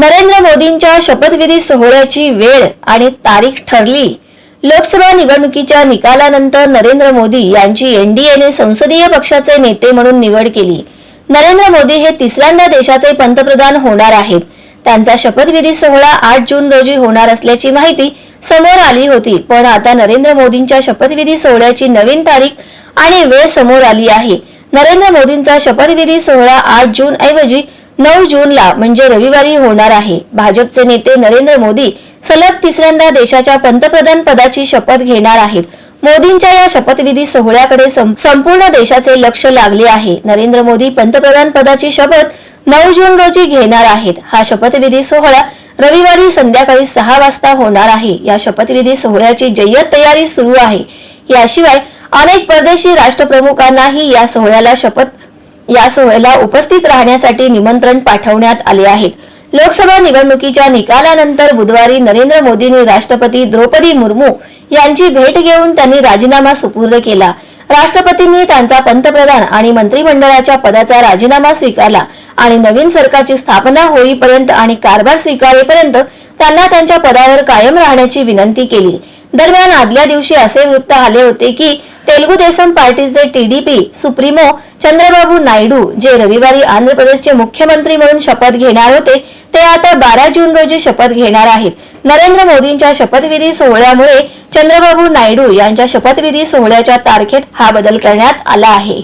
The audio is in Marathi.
नरेंद्र मोदींच्या शपथविधी सोहळ्याची वेळ आणि तारीख ठरली. लोकसभा निवडणुकीच्या निकालानंतर नरेंद्र मोदी यांची एनडीएने संसदीय पक्षाचे नेते म्हणून निवड केली. नरेंद्र मोदी हे तिसऱ्यांदा देशाचे पंतप्रधान होणार आहेत. त्यांचा शपथविधी सोहळा आठ जून रोजी होणार असल्याची माहिती समोर आली होती पण आता नरेंद्र मोदींच्या शपथविधी सोहळ्याची नवीन तारीख आणि वेळ समोर आली आहे. नरेंद्र मोदींचा शपथविधी सोहळा आठ जून ऐवजी नऊ जूनला म्हणजे रविवारी होणार आहे. भाजपचे नेते नरेंद्र मोदी सलग तिसऱ्यांदा देशाच्या पंतप्रधान पदाची शपथ घेणार आहेत. मोदींच्या या शपथविधी सोहळ्याकडे संपूर्ण देशाचे लक्ष लागले आहे. नरेंद्र मोदी पंतप्रधान पदाची शपथ नऊ जून रोजी घेणार आहेत. हा शपथविधी सोहळा रविवारी संध्याकाळी सहा वाजता होणार आहे. या शपथविधी सोहळ्याची जय्यत तयारी सुरू आहे. याशिवाय अनेक परदेशी राष्ट्रप्रमुखांनाही या सोहळ्याला शपथ या सोहळ्याला उपस्थित राहण्यासाठी निमंत्रण पाठवण्यात आले आहेत लोकसभा निवडणुकीच्या निकालानंतर बुधवारी नरेंद्र मोदींनी राष्ट्रपती द्रौपदी मुर्मू यांची भेट घेऊन त्यांनी राजीनामा सुपूर्द केला. राष्ट्रपतींनी त्यांचा पंतप्रधान आणि मंत्रिमंडळाच्या पदाचा राजीनामा स्वीकारला आणि नवीन सरकारची स्थापना होईपर्यंत आणि कारभार स्वीकारेपर्यंत त्यांना त्यांच्या पदावर कायम राहण्याची विनंती केली. दरम्यान आदल्या दिवशी असे वृत्त आले होते की तेलुगू देसम पार्टीचे टीडीपी सुप्रीमो चंद्रबाबू नायडू जे रविवारी आंध्र प्रदेशचे मुख्यमंत्री म्हणून शपथ घेणार होते ते आता बारा जून रोजी शपथ घेणार आहेत. नरेंद्र मोदींच्या शपथविधी सोहळ्यामुळे चंद्रबाबू नायडू यांच्या शपथविधी सोहळ्याच्या तारखेत हा बदल करण्यात आला आहे.